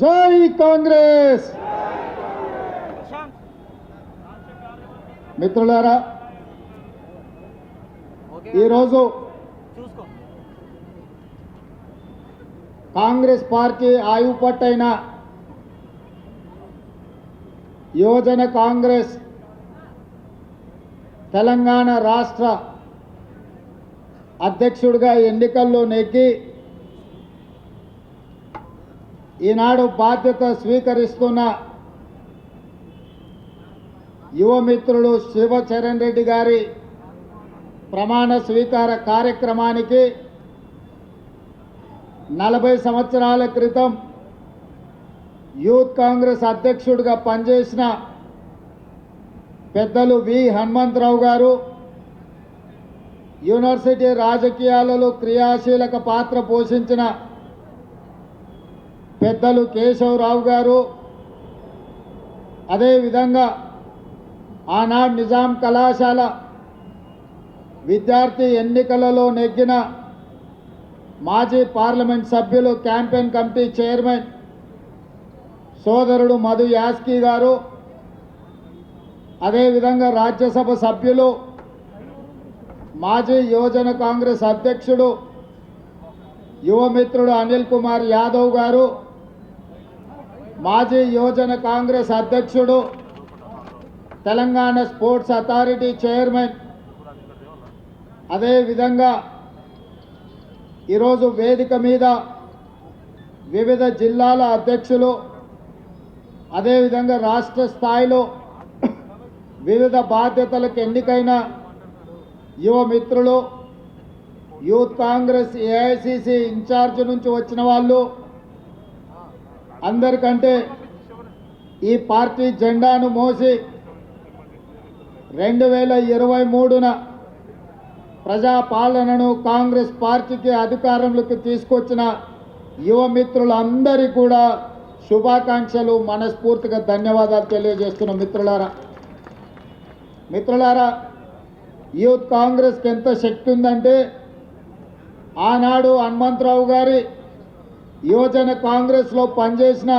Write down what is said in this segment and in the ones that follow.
జై కాంగ్రెస్! మిత్రులారా ఈరోజు కాంగ్రెస్ పార్టీ ఆయువు పట్టైన యువజన కాంగ్రెస్ తెలంగాణ రాష్ట్ర అధ్యక్షుడిగా ఎన్నికల్లో నెగ్గి ఈనాడు బాధ్యత స్వీకరిస్తున్న యువమిత్రుడు శివచరణ్ రెడ్డి గారి ప్రమాణ స్వీకార కార్యక్రమానికి నలభై సంవత్సరాల క్రితం యూత్ కాంగ్రెస్ అధ్యక్షుడిగా పనిచేసిన పెద్దలు వి హనుమంతరావు గారు యూనివర్సిటీ రాజకీయాలలో క్రియాశీలక పాత్ర పోషించిన పెద్దలు కేశవరావు గారు అదేవిధంగా ఆనాడు నిజాం కళాశాల విద్యార్థి ఎన్నికలలో నెగ్గిన మాజీ పార్లమెంట్ సభ్యులు క్యాంపెయిన్ కమిటీ చైర్మన్ సోదరుడు మధు యాస్కి గారు అదేవిధంగా రాజ్యసభ సభ్యులు మాజీ యువజన కాంగ్రెస్ అధ్యక్షుడు యువమిత్రుడు అనిల్ కుమార్ యాదవ్ గారు మాజీ యువజన కాంగ్రెస్ అధ్యక్షుడు తెలంగాణ స్పోర్ట్స్ అథారిటీ చైర్మన్. అదేవిధంగా ఈరోజు వేదిక మీద వివిధ జిల్లాల అధ్యక్షులు అదేవిధంగా రాష్ట్ర స్థాయిలో వివిధ బాధ్యతలకు ఎన్నికైన యువ మిత్రులు యూత్ కాంగ్రెస్ ఏఐసిసి ఇన్ఛార్జ్ నుంచి వచ్చిన వాళ్ళు అందరికంటే ఈ పార్టీ జెండాను మోసి రెండు వేల ఇరవై మూడున ప్రజాపాలనను కాంగ్రెస్ పార్టీకి అధికారంలోకి తీసుకొచ్చిన యువమిత్రులందరికీ కూడా శుభాకాంక్షలు మనస్ఫూర్తిగా ధన్యవాదాలు తెలియజేస్తున్న మిత్రులారా. మిత్రులారా యూత్ కాంగ్రెస్కి ఎంత శక్తి ఉందంటే ఆనాడు హనుమంతరావు గారి యువజన కాంగ్రెస్లో పనిచేసిన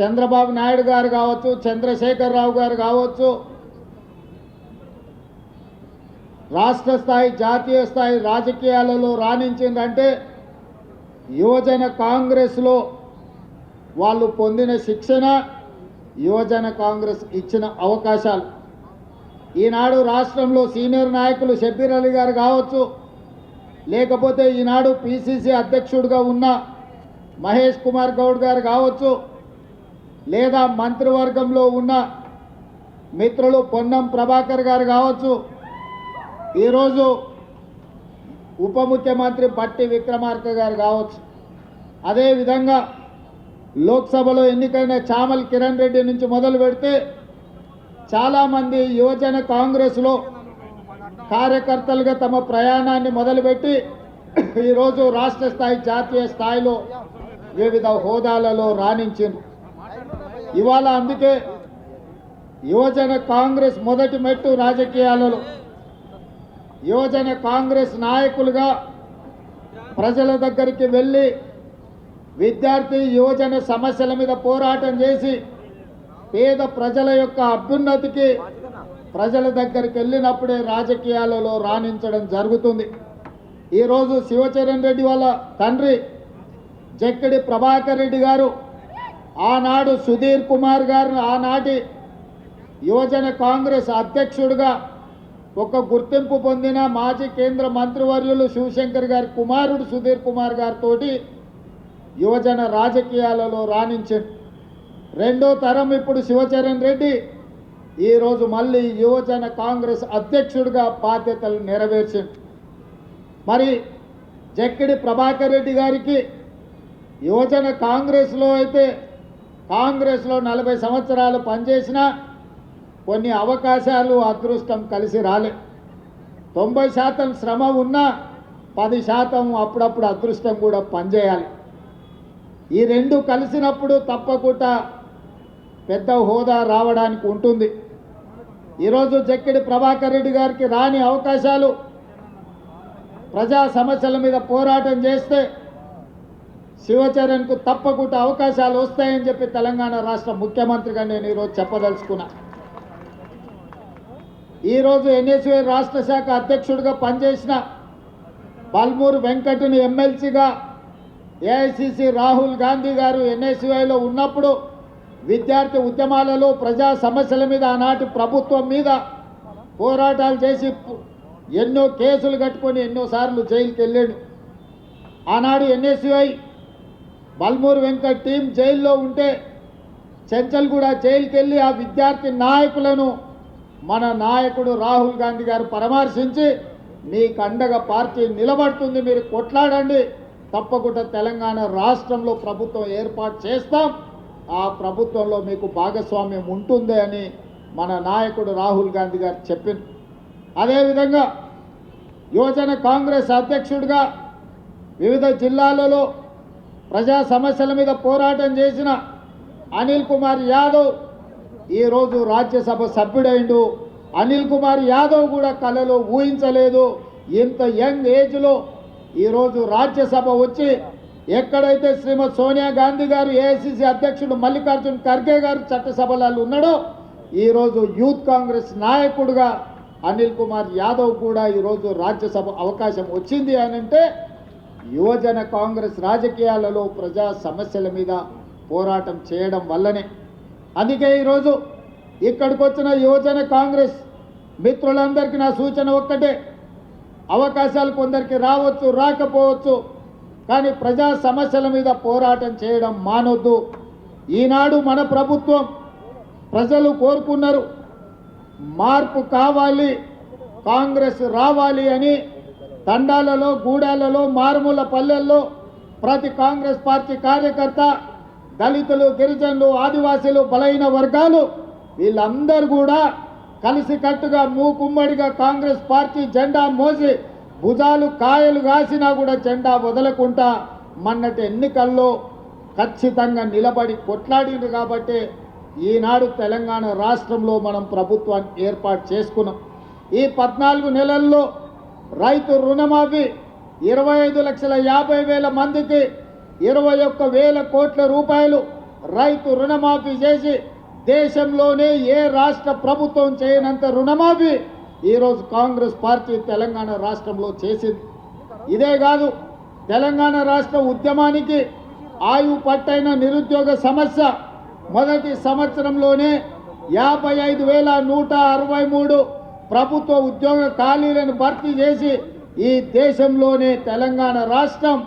చంద్రబాబు నాయుడు గారు కావచ్చు చంద్రశేఖరరావు గారు కావచ్చు రాష్ట్ర స్థాయి జాతీయ స్థాయి రాజకీయాలలో రాణించిందంటే యువజన కాంగ్రెస్లో వాళ్ళు పొందిన శిక్షణ యువజన కాంగ్రెస్ ఇచ్చిన అవకాశాలు. ఈనాడు రాష్ట్రంలో సీనియర్ నాయకులు షబ్బీర్ అలీ గారు కావచ్చు లేకపోతే ఈనాడు పిసిసి అధ్యక్షుడిగా ఉన్న మహేష్ కుమార్ గౌడ్ గారు కావచ్చు లేదా మంత్రివర్గంలో ఉన్న మిత్రులు పొన్నం ప్రభాకర్ గారు కావచ్చు ఈరోజు ఉప ముఖ్యమంత్రి బట్టి విక్రమార్క గారు కావచ్చు. అదేవిధంగా లోక్సభలో ఎన్నికైన చామల్ కిరణ్ రెడ్డి నుంచి మొదలు పెడితే చాలామంది యువజన కాంగ్రెస్లో కార్యకర్తలుగా తమ ప్రయాణాన్ని మొదలుపెట్టి ఈరోజు రాష్ట్ర స్థాయి జాతీయ స్థాయిలో వివిధ హోదాలలో రాణించింది ఇవాళ అందుకే యువజన కాంగ్రెస్ మొదటి మెట్టు రాజకీయాలలో. యువజన కాంగ్రెస్ నాయకులుగా ప్రజల దగ్గరికి వెళ్ళి విద్యార్థి యువజన సమస్యల మీద పోరాటం చేసి పేద ప్రజల యొక్క అభ్యున్నతికి ప్రజల దగ్గరికి వెళ్ళినప్పుడే రాజకీయాలలో రాణించడం జరుగుతుంది. ఈరోజు శివచరణ్ రెడ్డి వాళ్ళ తండ్రి జక్కడి ప్రభాకర్ రెడ్డి గారు ఆనాడు సుధీర్ కుమార్ గారు ఆనాటి యువజన కాంగ్రెస్ అధ్యక్షుడిగా ఒక గుర్తింపు పొందిన మాజీ కేంద్ర మంత్రివర్యులు శివశంకర్ గారి కుమారుడు సుధీర్ కుమార్ గారితో యువజన రాజకీయాలలో రాణించింది రెండో తరం ఇప్పుడు శివచరణ్ రెడ్డి ఈరోజు మళ్ళీ యువజన కాంగ్రెస్ అధ్యక్షుడిగా బాధ్యతలు నెరవేర్చింది. మరి జక్కిడి ప్రభాకర్ రెడ్డి గారికి యువజన కాంగ్రెస్లో అయితే కాంగ్రెస్లో నలభై సంవత్సరాలు పనిచేసిన కొన్ని అవకాశాలు అదృష్టం కలిసి రాలే. తొంభై శాతం శ్రమ ఉన్నా పది శాతం అప్పుడప్పుడు అదృష్టం కూడా పనిచేయాలి. ఈ రెండు కలిసినప్పుడు తప్పకుండా పెద్ద హోదా రావడానికి ఉంటుంది. ఈరోజు జక్కిడి ప్రభాకర్ రెడ్డి గారికి రాని అవకాశాలు ప్రజా సమస్యల మీద పోరాటం చేస్తే శివచరణ్కు తప్పకుండా అవకాశాలు వస్తాయని చెప్పి తెలంగాణ రాష్ట్ర ముఖ్యమంత్రిగా నేను ఈరోజు చెప్పదలుచుకున్నా. ఈరోజు ఎన్ఎస్వై రాష్ట్ర శాఖ అధ్యక్షుడిగా పనిచేసిన పల్మూరు వెంకటని ఎమ్మెల్సీగా ఏఐసిసి రాహుల్ గాంధీ గారు ఎన్ఎస్యుఐలో ఉన్నప్పుడు విద్యార్థి ఉద్యమాలలో ప్రజా సమస్యల మీద ఆనాటి ప్రభుత్వం మీద పోరాటాలు చేసి ఎన్నో కేసులు కట్టుకొని ఎన్నోసార్లు జైలుకి వెళ్ళాడు. ఆనాడు ఎన్ఎస్యుఐ బల్మూరు వెంకట్ టీం జైల్లో ఉంటే చెంచల్ కూడా జైలుకి వెళ్ళి ఆ విద్యార్థి నాయకులను మన నాయకుడు రాహుల్ గాంధీ గారు పరామర్శించి మీకు అండగా పార్టీ నిలబడుతుంది మీరు కొట్లాడండి. తప్పకుండా తెలంగాణ రాష్ట్రంలో ప్రభుత్వం ఏర్పాటు చేస్తాం. ఆ ప్రభుత్వంలో మీకు భాగస్వామ్యం ఉంటుంది అని మన నాయకుడు రాహుల్ గాంధీ గారు చెప్పింది అదేవిధంగా యువజన కాంగ్రెస్ అధ్యక్షుడిగా వివిధ జిల్లాలలో ప్రజా సమస్యల మీద పోరాటం చేసిన అనిల్ కుమార్ యాదవ్ ఈరోజు రాజ్యసభ సభ్యుడైండు. అనిల్ కుమార్ యాదవ్ కూడా కళలో ఊహించలేదు. ఇంత యంగ్ ఏజ్లో ఈరోజు రాజ్యసభ వచ్చి ఎక్కడైతే శ్రీమతి సోనియా గాంధీ గారు ఏఐసిసి అధ్యక్షుడు మల్లికార్జున్ ఖర్గే గారు చట్టసభలలో ఉన్నాడో ఈరోజు యూత్ కాంగ్రెస్ నాయకుడుగా అనిల్ కుమార్ యాదవ్ కూడా ఈరోజు రాజ్యసభ అవకాశం వచ్చింది అని అంటే యువజన కాంగ్రెస్ రాజకీయాలలో ప్రజా సమస్యల మీద పోరాటం చేయడం వల్లనే. అందుకే ఈరోజు ఇక్కడికి వచ్చిన యువజన కాంగ్రెస్ మిత్రులందరికీ నా సూచన ఒక్కటే. అవకాశాలు కొందరికి రావచ్చు రాకపోవచ్చు కానీ ప్రజా సమస్యల మీద పోరాటం చేయడం మానొద్దు. ఈనాడు మన ప్రభుత్వం ప్రజలు కోరుకున్నారు మార్పు కావాలి కాంగ్రెస్ రావాలి అని తండాలలో గూడాలలో మారుమూల పల్లెల్లో ప్రతి కాంగ్రెస్ పార్టీ కార్యకర్త దళితులు గిరిజనులు ఆదివాసీలు బలైన వర్గాలు వీళ్ళందరూ కూడా కలిసికట్టుగా మూకుమ్మడిగా కాంగ్రెస్ పార్టీ జెండా మోసి భుజాలు కాయలు కాసినా కూడా జెండా వదలకుండా మొన్నటి ఎన్నికల్లో ఖచ్చితంగా నిలబడి కొట్లాడిండ్రు కాబట్టి ఈనాడు తెలంగాణ రాష్ట్రంలో మనం ప్రభుత్వాన్ని ఏర్పాటు చేసుకున్నాం. ఈ పద్నాలుగు నెలల్లో రైతు రుణమాఫీ ఇరవై ఐదు లక్షల యాభై వేల మందికి ఇరవై ఒక్క వేల కోట్ల రూపాయలు రైతు రుణమాఫీ చేసి దేశంలోనే ఏ రాష్ట్ర ప్రభుత్వం చేయనంత రుణమాఫీ ఈరోజు కాంగ్రెస్ పార్టీ తెలంగాణ రాష్ట్రంలో చేసింది. ఇదే కాదు తెలంగాణ రాష్ట్ర ఉద్యమానికి ఆయువు పట్టైన నిరుద్యోగ సమస్య మొదటి సంవత్సరంలోనే యాభై ఐదు వేల నూట అరవై మూడు ప్రభుత్వ ఉద్యోగ ఖాళీలను భర్తీ చేసి ఈ దేశంలోనే తెలంగాణ రాష్ట్రం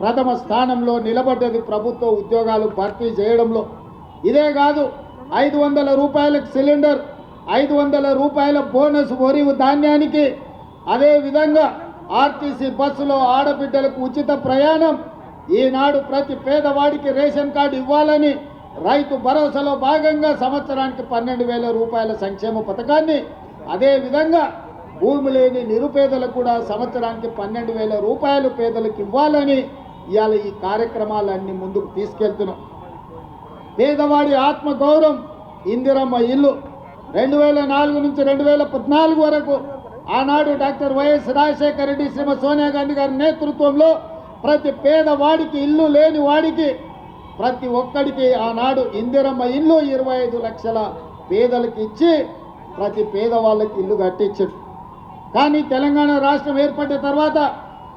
ప్రథమ స్థానంలో నిలబడ్డది ప్రభుత్వ ఉద్యోగాలు భర్తీ చేయడంలో. ఇదే కాదు ఐదు వందల రూపాయలకు సిలిండర్ ఐదు వందల రూపాయల బోనస్ వరి ధాన్యానికి. అదేవిధంగా ఆర్టీసీ బస్సులో ఆడబిడ్డలకు ఉచిత ప్రయాణం. ఈనాడు ప్రతి పేదవాడికి రేషన్ కార్డు ఇవ్వాలని రైతు భరోసాలో భాగంగా సంవత్సరానికి పన్నెండు వేల రూపాయల సంక్షేమ పథకాన్ని. అదేవిధంగా భూమి లేని నిరుపేదలకు కూడా సంవత్సరానికి పన్నెండు వేల రూపాయలు పేదలకు ఇవ్వాలని ఇవాళ ఈ కార్యక్రమాలన్నీ ముందుకు తీసుకెళ్తున్నాం. పేదవాడి ఆత్మగౌరవం ఇందిరమ్మ ఇల్లు రెండు వేల నాలుగు నుంచి రెండు వేల పద్నాలుగు వరకు ఆనాడు డాక్టర్ వైఎస్ రాజశేఖర రెడ్డి శ్రీమతి సోనియా గాంధీ గారి నేతృత్వంలో ప్రతి పేదవాడికి ఇల్లు లేని వాడికి ప్రతి ఒక్కడికి ఆనాడు ఇందిరమ్మ ఇల్లు ఇరవై ఐదు లక్షల పేదలకు ఇచ్చి ప్రతి పేదవాళ్ళకి ఇల్లు కట్టించాడు కానీ తెలంగాణ రాష్ట్రం ఏర్పడిన తర్వాత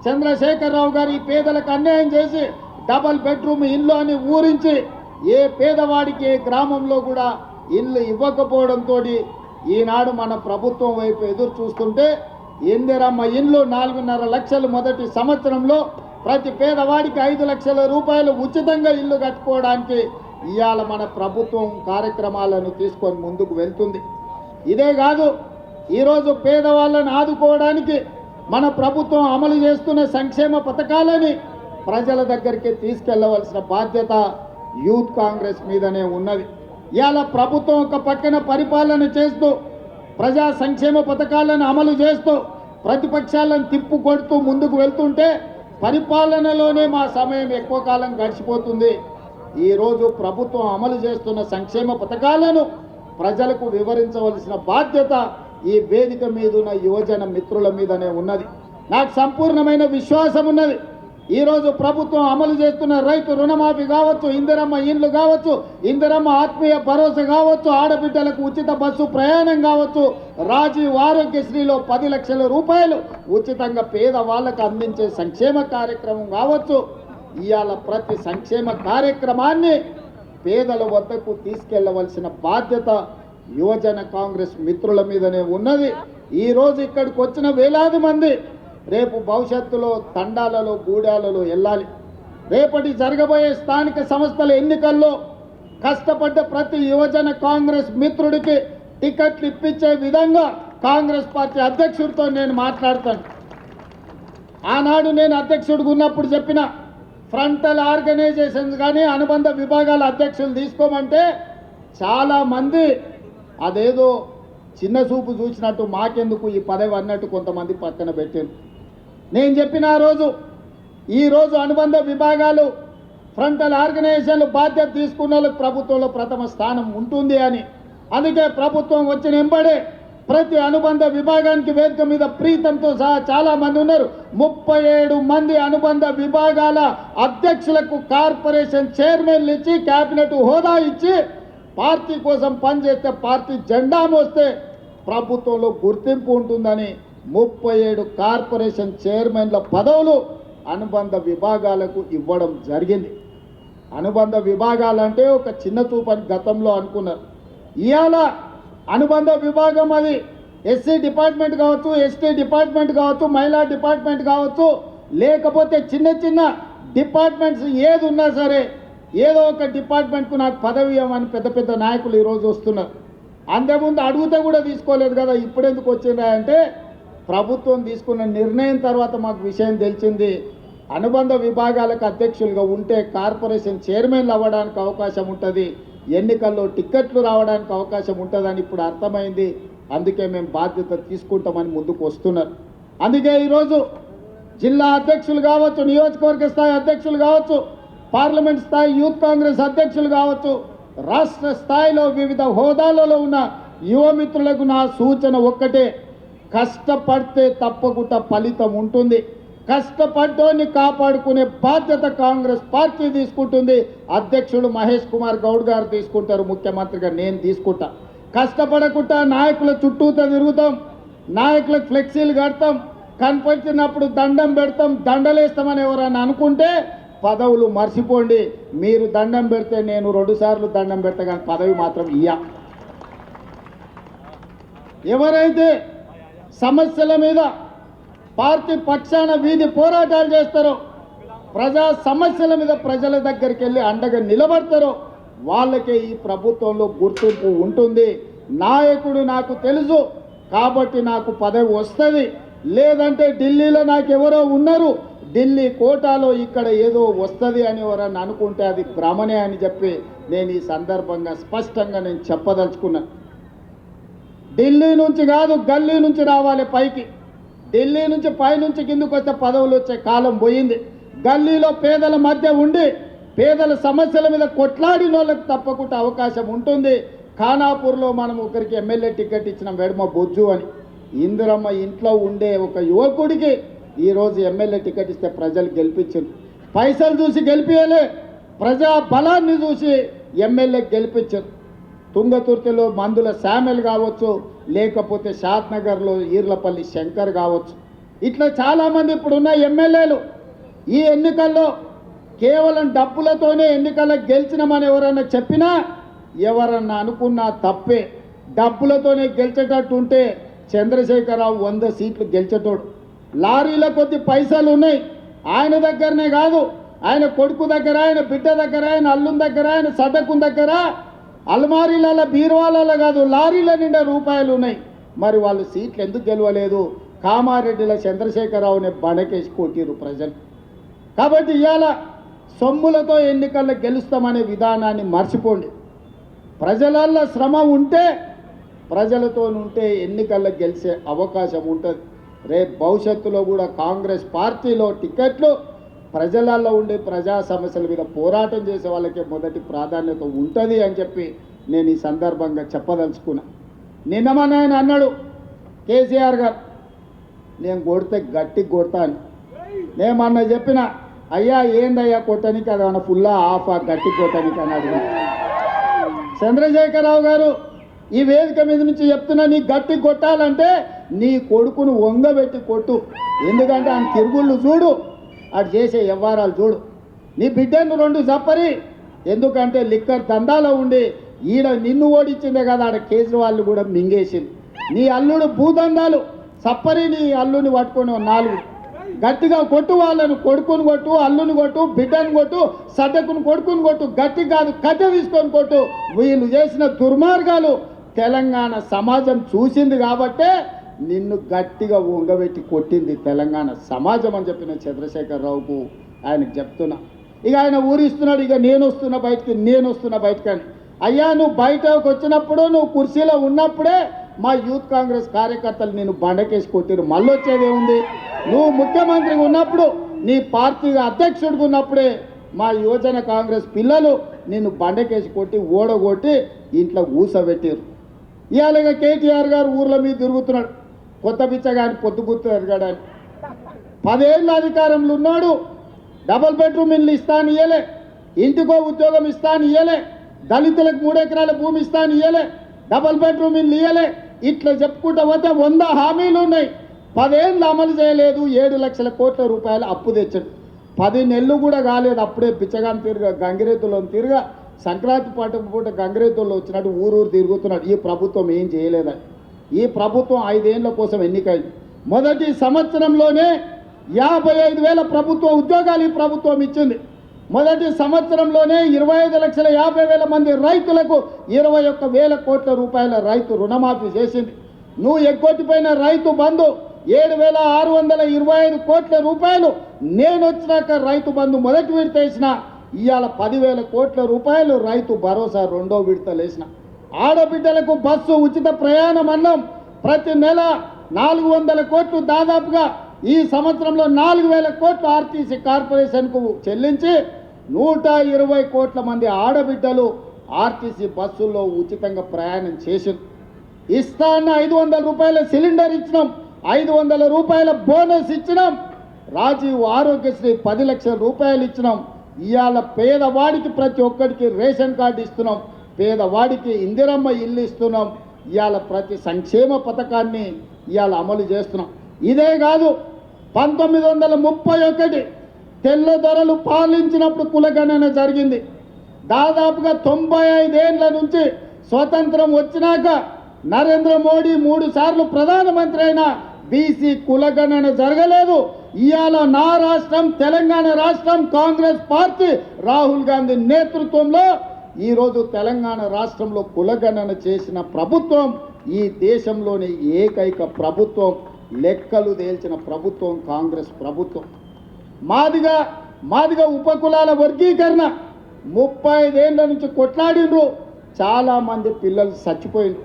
చంద్రశేఖరరావు గారు ఈ పేదలకు అన్యాయం చేసి డబల్ బెడ్రూమ్ ఇల్లు అని ఊరించి ఏ పేదవాడికి ఏ గ్రామంలో కూడా ఇల్లు ఇవ్వకపోవడంతో ఈనాడు మన ప్రభుత్వం వైపు ఎదురు చూస్తుంటే ఇందిరమ్మ ఇల్లు నాలుగున్నర లక్షలు మొదటి సంవత్సరంలో ప్రతి పేదవాడికి ఐదు లక్షల రూపాయలు ఉచితంగా ఇల్లు కట్టుకోవడానికి ఇవాళ మన ప్రభుత్వం కార్యక్రమాలను తీసుకొని ముందుకు వెళ్తుంది. ఇదే కాదు ఈరోజు పేదవాళ్ళను ఆదుకోవడానికి మన ప్రభుత్వం అమలు చేస్తున్న సంక్షేమ పథకాలని ప్రజల దగ్గరికి తీసుకెళ్ళవలసిన బాధ్యత యూత్ కాంగ్రెస్ మీదనే ఉన్నది. ఇవాళ ప్రభుత్వం ఒక పక్కన పరిపాలన చేస్తూ ప్రజా సంక్షేమ పథకాలను అమలు చేస్తూ ప్రతిపక్షాలను తిప్పు కొడుతూ ముందుకు వెళ్తుంటే పరిపాలనలోనే మా సమయం ఎక్కువ కాలం గడిచిపోతుంది. ఈరోజు ప్రభుత్వం అమలు చేస్తున్న సంక్షేమ పథకాలను ప్రజలకు వివరించవలసిన బాధ్యత ఈ వేదిక మీద ఉన్న యువజన మిత్రుల మీదనే ఉన్నది. నాకు సంపూర్ణమైన విశ్వాసం ఉన్నది. ఈరోజు ప్రభుత్వం అమలు చేస్తున్న రైతు రుణమాఫీ కావచ్చు ఇందిరమ్మ ఇండ్లు కావచ్చు ఇందిరమ్మ ఆత్మీయ భరోసా కావచ్చు ఆడబిడ్డలకు ఉచిత బస్సు ప్రయాణం కావచ్చు రాజీవ్ ఆరోగ్యశ్రీలో పది లక్షల రూపాయలు ఉచితంగా పేద వాళ్ళకు అందించే సంక్షేమ కార్యక్రమం కావచ్చు. ఇవాళ ప్రతి సంక్షేమ కార్యక్రమాన్ని పేదల వద్దకు తీసుకెళ్ళవలసిన బాధ్యత యువజన కాంగ్రెస్ మిత్రుల మీదనే ఉన్నది. ఈరోజు ఇక్కడికి వచ్చిన వేలాది మంది రేపు భవిష్యత్తులో తండాలలో గూడాలలో వెళ్ళాలి. రేపటి జరగబోయే స్థానిక సంస్థల ఎన్నికల్లో కష్టపడ్డ ప్రతి యువజన కాంగ్రెస్ మిత్రుడికి టికెట్లు ఇప్పించే విధంగా కాంగ్రెస్ పార్టీ అధ్యక్షుడితో నేను మాట్లాడతాను. ఆనాడు నేను అధ్యక్షుడిగా ఉన్నప్పుడు చెప్పిన ఫ్రంటల్ ఆర్గనైజేషన్స్ కానీ అనుబంధ విభాగాల అధ్యక్షులు తీసుకోమంటే చాలామంది అదేదో చిన్న చూపు చూసినట్టు మాకెందుకు ఈ పదవి అన్నట్టు కొంతమంది పక్కన పెట్టారు నేను చెప్పిన రోజు ఈరోజు అనుబంధ విభాగాలు ఫ్రంటల్ ఆర్గనైజేషన్లు బాధ్యత తీసుకున్న వాళ్ళకి ప్రభుత్వంలో ప్రథమ స్థానం ఉంటుంది అని. అందుకే ప్రభుత్వం వచ్చిన వెంబడే ప్రతి అనుబంధ విభాగానికి వేదిక మీద ప్రీతంతో సహా చాలా మంది ఉన్నారు. ముప్పై ఏడు మంది అనుబంధ విభాగాల అధ్యక్షులకు కార్పొరేషన్ చైర్మన్లు ఇచ్చి కేబినెట్ హోదా ఇచ్చి పార్టీ కోసం పనిచేస్తే పార్టీ జెండా మోస్తే ప్రభుత్వంలో గుర్తింపు ఉంటుందని ముప్పై ఏడు కార్పొరేషన్ చైర్మన్ల పదవులు అనుబంధ విభాగాలకు ఇవ్వడం జరిగింది. అనుబంధ విభాగాలంటే ఒక చిన్న చూపని గతంలో అనుకున్నారు. ఇవాళ అనుబంధ విభాగం అది. ఎస్సీ డిపార్ట్మెంట్ కావచ్చు ఎస్టీ డిపార్ట్మెంట్ కావచ్చు మహిళా డిపార్ట్మెంట్ కావచ్చు లేకపోతే చిన్న చిన్న డిపార్ట్మెంట్స్ ఏది ఉన్నా సరే ఏదో ఒక డిపార్ట్మెంట్కు నాకు పదవి ఇవ్వమని పెద్ద పెద్ద నాయకులు ఈరోజు వస్తున్నారు. అంతకుముందు అడుగుతే కూడా తీసుకోలేదు కదా ఇప్పుడెందుకు వచ్చిందా అంటే ప్రభుత్వం తీసుకున్న నిర్ణయం తర్వాత మాకు విషయం తెలిసింది. అనుబంధ విభాగాలకు అధ్యక్షులుగా ఉంటే కార్పొరేషన్ చైర్మన్లు అవ్వడానికి అవకాశం ఉంటుంది. ఎన్నికల్లో టిక్కెట్లు రావడానికి అవకాశం ఉంటుందని ఇప్పుడు అర్థమైంది. అందుకే మేము బాధ్యత తీసుకుంటామని ముందుకు వస్తున్నారు. అందుకే ఈరోజు జిల్లా అధ్యక్షులు కావచ్చు నియోజకవర్గ స్థాయి అధ్యక్షులు కావచ్చు పార్లమెంట్ స్థాయి యూత్ కాంగ్రెస్ అధ్యక్షులు కావచ్చు రాష్ట్ర స్థాయిలో వివిధ హోదాలలో ఉన్న యువమిత్రులకు నా సూచన ఒక్కటే. కష్టపడితే తప్పకుండా ఫలితం ఉంటుంది. కష్టపడ్డోని కాపాడుకునే బాధ్యత కాంగ్రెస్ పార్టీ తీసుకుంటుంది. అధ్యక్షుడు మహేష్ కుమార్ గౌడ్ గారు తీసుకుంటారు. ముఖ్యమంత్రిగా నేను తీసుకుంటా. కష్టపడకుండా నాయకుల చుట్టూతో తిరుగుతాం. నాయకులకు ఫ్లెక్సీలు కడతాం. కనపరిచినప్పుడు దండం పెడతాం. దండలేస్తామని ఎవరైనా అనుకుంటే పదవులు మర్చిపోండి. మీరు దండం పెడితే నేను రెండు సార్లు దండం పెడతా కానీ పదవి మాత్రం ఇయ్య. ఎవరైతే సమస్యల మీద పార్టీ పక్షాన వీధి పోరాటాలు చేస్తారో. ప్రజా సమస్యల మీద ప్రజల దగ్గరికి వెళ్ళి అండగా నిలబడతారో. వాళ్ళకే ఈ ప్రభుత్వంలో గుర్తింపు ఉంటుంది. నాయకుడు నాకు తెలుసు కాబట్టి నాకు పదవి వస్తుంది. లేదంటే ఢిల్లీలో నాకు ఎవరో ఉన్నారు. ఢిల్లీ కోటాలో ఇక్కడ ఏదో వస్తుంది అని ఎవరన్నా అనుకుంటే అది భ్రమనే అని చెప్పి నేను ఈ సందర్భంగా స్పష్టంగా నేను చెప్పదలుచుకున్నాను ఢిల్లీ నుంచి కాదు గల్లీ నుంచి రావాలి పైకి. ఢిల్లీ నుంచి పైనుంచి కిందకు వస్తే పదవులు వచ్చే కాలం పోయింది. గల్లీలో పేదల మధ్య ఉండి పేదల సమస్యల మీద కొట్లాడిన వాళ్ళకి తప్పకుండా అవకాశం ఉంటుంది. ఖానాపూర్లో మనం ఒకరికి ఎమ్మెల్యే టికెట్ ఇచ్చిన వెడమ బొజ్జు అని. ఇందిరమ్మ ఇంట్లో ఉండే ఒక యువకుడికి ఈరోజు ఎమ్మెల్యే టికెట్ ఇస్తే ప్రజలు గెలిపించారు పైసలు చూసి గెలిపించలే ప్రజా బలాన్ని చూసి ఎమ్మెల్యే గెలిపించారు తుంగతుర్తిలో మందుల శామెల్ కావచ్చు లేకపోతే షాద్నగర్లో ఈర్లపల్లి శంకర్ కావచ్చు. ఇట్లా చాలామంది ఇప్పుడున్న ఎమ్మెల్యేలు ఈ ఎన్నికల్లో కేవలం డబ్బులతోనే ఎన్నికల్లో గెలిచినామని ఎవరన్నా చెప్పినా ఎవరన్నా అనుకున్నా తప్పే. డబ్బులతోనే గెలిచేటట్టు ఉంటే చంద్రశేఖరరావు వంద సీట్లు గెలిచేటోడు. లారీల కొద్ది పైసలు ఉన్నాయి. ఆయన దగ్గరనే కాదు. ఆయన కొడుకు దగ్గర ఆయన బిడ్డ దగ్గర ఆయన అల్లుని దగ్గర ఆయన సదకు దగ్గర అల్మారీలలో బీరువాలలో కాదు లారీల నిండా రూపాయలు ఉన్నాయి. మరి వాళ్ళు సీట్లు ఎందుకు గెలవలేదు? కామారెడ్డిల చంద్రశేఖరరావుని బడకేసి కొట్టిరు ప్రజలు. కాబట్టి ఇవాళ సొమ్ములతో ఎన్నికల్లో గెలుస్తామనే విధానాన్ని మర్చిపోండి. ప్రజలల్లో శ్రమ ఉంటే ప్రజలతో ఉంటే ఎన్నికల్లో గెలిచే అవకాశం ఉంటుంది. రేపు భవిష్యత్తులో కూడా కాంగ్రెస్ పార్టీలో టికెట్లు ప్రజలలో ఉండే ప్రజా సమస్యల మీద పోరాటం చేసే వాళ్ళకే మొదటి ప్రాధాన్యత ఉంటుంది అని చెప్పి నేను ఈ సందర్భంగా చెప్పదలుచుకున్నా. నిన్న ఆయన అన్నాడు కేసీఆర్ గారు నేను కొడితే గట్టి కొడతాను అని. చెప్పిన అయ్యా ఏందయ్యా కొట్టనికి? అది ఏమన్నా ఫుల్లా ఆఫా గట్టి కొట్టనికి? అన్నాడు చంద్రశేఖరరావు గారు ఈ వేదిక మీద నుంచి చెప్తున్నా నీ గట్టి కొట్టాలంటే నీ కొడుకును వంగబెట్టి కొట్టు. ఎందుకంటే ఆయన తిరుగుళ్ళు చూడు అటు చేసే వ్యవహారాలు చూడు. నీ బిడ్డను రెండు చప్పరి. ఎందుకంటే లిక్కర్ దందాలో ఉండి ఈడ నిన్ను ఓడించిందే కదా ఆడ కేజ్రీవాల్ కూడా మింగేసింది. నీ అల్లుడు భూదందాలు సప్పరి నీ అల్లుని పట్టుకొని నాలుగు. గట్టిగా కొట్టు వాళ్ళను కొడుకుని కొట్టు అల్లుని కొట్టు బిడ్డను కొట్టు సడ్డకుని కొడుకుని కొట్టు గట్టి కాదు కట్టె తీసుకొని కొట్టు. వీళ్ళు చేసిన దుర్మార్గాలు తెలంగాణ సమాజం చూసింది కాబట్టే నిన్ను గట్టిగా ఉంగబెట్టి కొట్టింది తెలంగాణ సమాజం అని చెప్పిన చంద్రశేఖరరావుకు ఆయనకు చెప్తున్నా. ఇక ఆయన ఊరిస్తున్నాడు ఇక నేను వస్తున్నా బయటికి నేను వస్తున్నా అని. అయ్యా నువ్వు బయటకు వచ్చినప్పుడు నువ్వు కుర్చీలో ఉన్నప్పుడే మా యూత్ కాంగ్రెస్ కార్యకర్తలు నేను బండకేసి కొట్టిరు మళ్ళీ వచ్చేది ఏముంది? నువ్వు ముఖ్యమంత్రిగా ఉన్నప్పుడు నీ పార్టీ అధ్యక్షుడిగా ఉన్నప్పుడే మా యువజన కాంగ్రెస్ పిల్లలు నిన్ను బండకేసి కొట్టి ఓడగొట్టి ఇంట్లో ఊసబెట్టారు ఇవాళ ఇక కేటీఆర్ గారు ఊర్ల మీద తిరుగుతున్నాడు. కొత్త బిచ్చగాని పొద్దు గుర్తు ఎరగడాని అధికారంలో ఉన్నాడు. డబుల్ బెడ్రూమ్ ఇల్లు ఇస్తాను ఇయ్యలే. ఇంటికో ఉద్యోగం ఇస్తాను ఇయ్యలే. దళితులకు మూడు ఎకరాల భూమి ఇస్తాను ఇయ్యలే. డబుల్ బెడ్రూమ్ ఇల్లు ఇయ్యలే. ఇట్లా చెప్పుకుంటా పోతే వంద హామీలు ఉన్నాయి. పదేళ్ళు అమలు చేయలేదు. ఏడు లక్షల కోట్ల రూపాయలు అప్పు తెచ్చాడు. పది నెలలు కూడా కాలేదు. అప్పుడే బిచ్చగాని తిరుగా గంగిరెద్దులో తిరగ సంక్రాంతి పాట పూట గంగిరెద్దుల్లో వచ్చినట్టు ఊరూరు తిరుగుతున్నాడు. ఈ ప్రభుత్వం ఏం చేయలేదని. ఈ ప్రభుత్వం ఐదేళ్ళ కోసం ఎన్నికైంది. మొదటి సంవత్సరంలోనే యాభై ఐదు వేల ప్రభుత్వ ఉద్యోగాలు ఈ ప్రభుత్వం ఇచ్చింది. మొదటి సంవత్సరంలోనే ఇరవై ఐదు లక్షల యాభై వేల మంది రైతులకు ఇరవై ఒక్క వేల కోట్ల రూపాయల రైతు రుణమాఫీ చేసింది. నువ్వు ఎగ్గొట్టిపోయిన రైతు బంధు ఏడు వేల ఆరు వందల ఇరవై ఐదు కోట్ల రూపాయలు నేను వచ్చినాక రైతు బంధు మొదటి విడత వేసిన ఇవాళ పదివేల కోట్ల రూపాయలు రైతు భరోసా రెండో విడతలు వేసిన ఆడబిడ్డలకు బస్సు ఉచిత ప్రయాణం అన్నం ప్రతి నెల నాలుగు వందల కోట్లు దాదాపుగా ఈ సంవత్సరంలో నాలుగు వేల కోట్లు ఆర్టీసీ కార్పొరేషన్కు చెల్లించి నూట ఇరవై కోట్ల మంది ఆడబిడ్డలు ఆర్టీసీ బస్సుల్లో ఉచితంగా ప్రయాణం చేసింది ఇస్తా అన్న ఐదు వందల రూపాయల సిలిండర్ ఇచ్చినాం ఐదు వందల రూపాయల బోనస్ ఇచ్చినాం రాజీవ్ ఆరోగ్యశ్రీ పది లక్షల రూపాయలు ఇచ్చినాం ఇవాళ పేదవాడికి ప్రతి ఒక్కరికి రేషన్ కార్డు ఇస్తున్నాం పేదవాడికి ఇందిరమ్మ ఇల్లు ఇస్తున్నాం. ఇవాళ ప్రతి సంక్షేమ పథకాన్ని ఇవాళ అమలు చేస్తున్నాం. ఇదే కాదు పంతొమ్మిది వందల ముప్పై ఒకటి తెల్లదొరలు పాలించినప్పుడు కులగణన జరిగింది. దాదాపుగా తొంభై ఐదేళ్ళ నుంచి స్వతంత్రం వచ్చినాక నరేంద్ర మోడీ మూడు సార్లు ప్రధానమంత్రి అయిన బీసీ కులగణన జరగలేదు. ఇవాళ నా రాష్ట్రం తెలంగాణ రాష్ట్రం కాంగ్రెస్ పార్టీ రాహుల్ గాంధీ నేతృత్వంలో ఈరోజు తెలంగాణ రాష్ట్రంలో కులగణన చేసిన ప్రభుత్వం ఈ దేశంలోని ఏకైక ప్రభుత్వం లెక్కలు తేల్చిన ప్రభుత్వం కాంగ్రెస్ ప్రభుత్వం. మాదిగా మాదిగా ఉపకులాల వర్గీకరణ ముప్పై ఐదేళ్ళ నుంచి కొట్లాడిండ్రు. చాలామంది పిల్లలు చచ్చిపోయిండ్రు.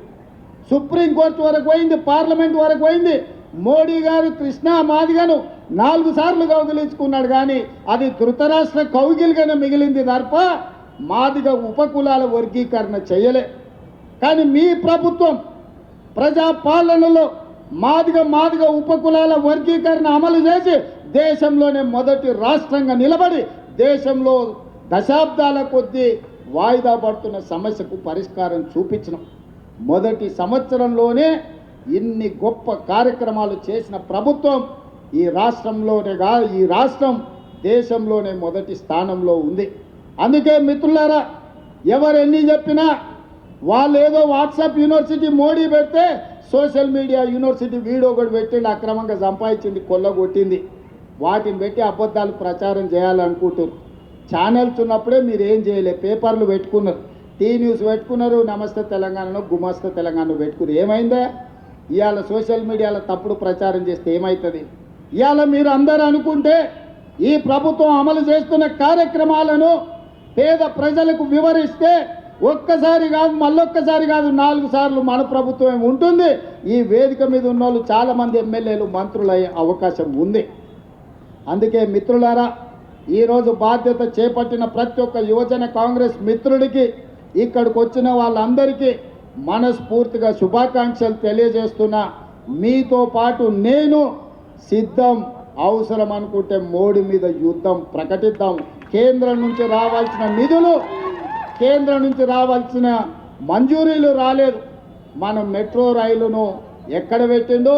సుప్రీంకోర్టు వరకు పోయింది పార్లమెంట్ వరకు పోయింది. మోడీ గారు కృష్ణా మాదిగను నాలుగు సార్లు కౌగిలించుకున్నాడు కానీ అది ధృతరాష్ట్ర కౌగిలిగానే మిగిలింది తప్ప మాదిగ ఉపకులాల వర్గీకరణ చేయలే. కానీ మీ ప్రభుత్వం ప్రజాపాలనలో మాదిగా మాదిగ మాదిగ ఉపకులాల వర్గీకరణ అమలు చేసి దేశంలోనే మొదటి రాష్ట్రంగా నిలబడి దేశంలో దశాబ్దాల కొద్దీ వాయిదా పడుతున్న సమస్యకు పరిష్కారం చూపించడం మొదటి సంవత్సరంలోనే ఇన్ని గొప్ప కార్యక్రమాలు చేసిన ప్రభుత్వం ఈ రాష్ట్రంలోనే కాదు ఈ రాష్ట్రం దేశంలోనే మొదటి స్థానంలో ఉంది. అందుకే మిత్రులారా ఎవరు ఎన్ని చెప్పినా వాళ్ళు ఏదో వాట్సాప్ యూనివర్సిటీ మోడీ పెడితే సోషల్ మీడియా యూనివర్సిటీ వీడియో కూడా పెట్టిండి అక్రమంగా సంపాదించింది కొల్లగొట్టింది. వాటిని పెట్టి అబద్ధాలు ప్రచారం చేయాలనుకుంటారు ఛానల్స్ ఉన్నప్పుడే మీరు ఏం చేయలే పేపర్లు పెట్టుకున్నారు. టీ న్యూస్ పెట్టుకున్నారు నమస్తే తెలంగాణలో గుమస్తే తెలంగాణ పెట్టుకున్నారు. ఏమైందా? ఇవాళ సోషల్ మీడియాలో తప్పుడు ప్రచారం చేస్తే ఏమవుతుంది ఇవాళ మీరు అందరూ అనుకుంటే ఈ ప్రభుత్వం అమలు చేస్తున్న కార్యక్రమాలను పేద ప్రజలకు వివరిస్తే ఒక్కసారి కాదు మళ్ళొక్కసారి కాదు నాలుగు సార్లు మన ప్రభుత్వం ఉంటుంది. ఈ వేదిక మీద ఉన్న వాళ్ళు చాలామంది ఎమ్మెల్యేలు మంత్రులయ్యే అవకాశం ఉంది. అందుకే మిత్రులారా ఈరోజు బాధ్యత చేపట్టిన ప్రతి ఒక్క యువజన కాంగ్రెస్ మిత్రుడికి ఇక్కడికి వచ్చిన వాళ్ళందరికీ మనస్ఫూర్తిగా శుభాకాంక్షలు తెలియజేస్తున్నా. మీతో పాటు నేను సిద్ధం అవసరం అనుకుంటే మోడీ మీద యుద్ధం ప్రకటిద్దాం. కేంద్రం నుంచి రావాల్సిన నిధులు కేంద్రం నుంచి రావాల్సిన మంజూరీలు రాలేదు. మన మెట్రో రైలును ఎక్కడ పెట్టిందో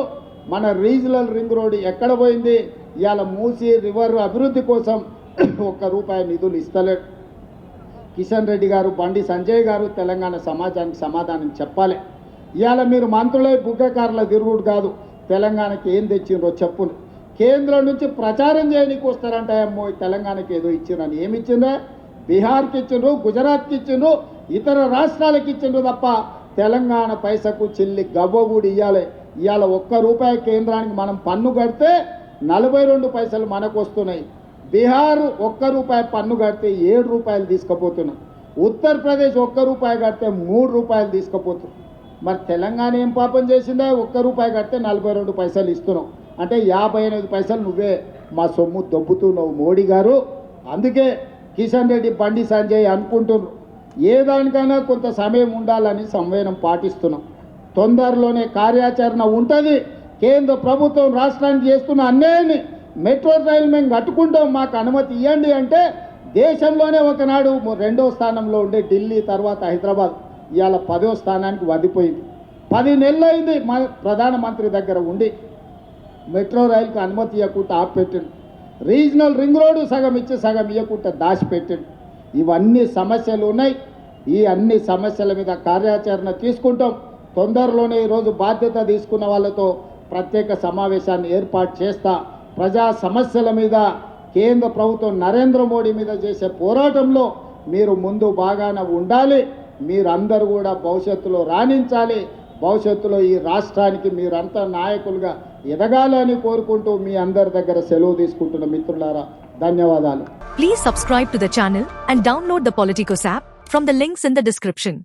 మన రీజనల్ రింగ్ రోడ్ ఎక్కడ పోయింది ఇవాళ మూసి రివర్ అభివృద్ధి కోసం ఒక్క రూపాయి నిధులు ఇస్తలేడు. కిషన్ రెడ్డి గారు బండి సంజయ్ గారు తెలంగాణ సమాజానికి సమాధానం చెప్పాలి. ఇవాళ మీరు మంత్రులై బుగ్గకారుల తిరుగుడు కాదు తెలంగాణకి ఏం తెచ్చిండ్రో చెప్పును కేంద్రం నుంచి ప్రచారం చేయడానికి వస్తారంట అమ్మో తెలంగాణకి ఏదో ఇచ్చిండ్రని ఏమి ఇచ్చిండ్రా? బీహార్కి ఇచ్చిండ్రు గుజరాత్కి ఇచ్చిండ్రు ఇతర రాష్ట్రాలకు ఇచ్చిండ్రు తప్ప తెలంగాణ పైసకు చిల్లి గవ్వ కూడా ఇవ్వాలి ఇవాళ ఒక్క రూపాయి కేంద్రానికి మనం పన్ను కడితే నలభై రెండు పైసలు మనకు వస్తున్నాయి. బీహార్ ఒక్క రూపాయి పన్ను కడితే ఏడు రూపాయలు తీసుకుపోతున్నాం ఉత్తరప్రదేశ్ ఒక్క రూపాయి కడితే మూడు రూపాయలు తీసుకుపోతున్నాం మరి తెలంగాణ ఏం పాపం చేసిందే? ఒక్క రూపాయి కడితే నలభై రెండు పైసలు ఇస్తున్నాం. అంటే యాభై ఎనిమిది పైసలు నువ్వే మా సొమ్ము దొబ్బుతున్నావు మోడీ గారు. అందుకే కిషన్ రెడ్డి బండి సంజయ్ అనుకుంటున్నారు. ఏ దానికైనా కొంత సమయం ఉండాలని సంవేదనం పాటిస్తున్నాం. తొందరలోనే కార్యాచరణ ఉంటుంది. కేంద్ర ప్రభుత్వం రాష్ట్రానికి చేస్తున్న అన్యాయాన్ని మెట్రో రైలు మేము కట్టుకుంటాం. మాకు అనుమతి ఇవ్వండి అంటే దేశంలోనే ఒకనాడు రెండో స్థానంలో ఉండే ఢిల్లీ తర్వాత హైదరాబాద్ ఇవాళ పదో స్థానానికి వదిపోయింది పది నెలలు అయింది మా ప్రధానమంత్రి దగ్గర ఉండి మెట్రో రైలుకు అనుమతి ఇవ్వకుండా ఆపిపెట్టిండు. రీజనల్ రింగ్ రోడ్డు సగం ఇచ్చి సగం ఇవ్వకుండా దాచిపెట్టాడు. ఇవన్నీ సమస్యలు ఉన్నాయి. ఈ అన్ని సమస్యల మీద కార్యాచరణ తీసుకుంటాం. తొందరలోనే ఈరోజు బాధ్యత తీసుకున్న వాళ్ళతో ప్రత్యేక సమావేశాన్ని ఏర్పాటు చేస్తా. ప్రజా సమస్యల మీద కేంద్ర ప్రభుత్వం నరేంద్ర మోడీ మీద చేసే పోరాటంలో మీరు ముందు బాగానే ఉండాలి. మీరందరూ కూడా భవిష్యత్తులో రాణించాలి. భవిష్యత్తులో ఈ రాష్ట్రానికి మీరంతా నాయకులుగా ఎదగాలని కోరుకుంటూ మీ అందరి దగ్గర సెలవు తీసుకుంటున్న మిత్రులారా ధన్యవాదాలు. Please subscribe to the and download the app from the links in the description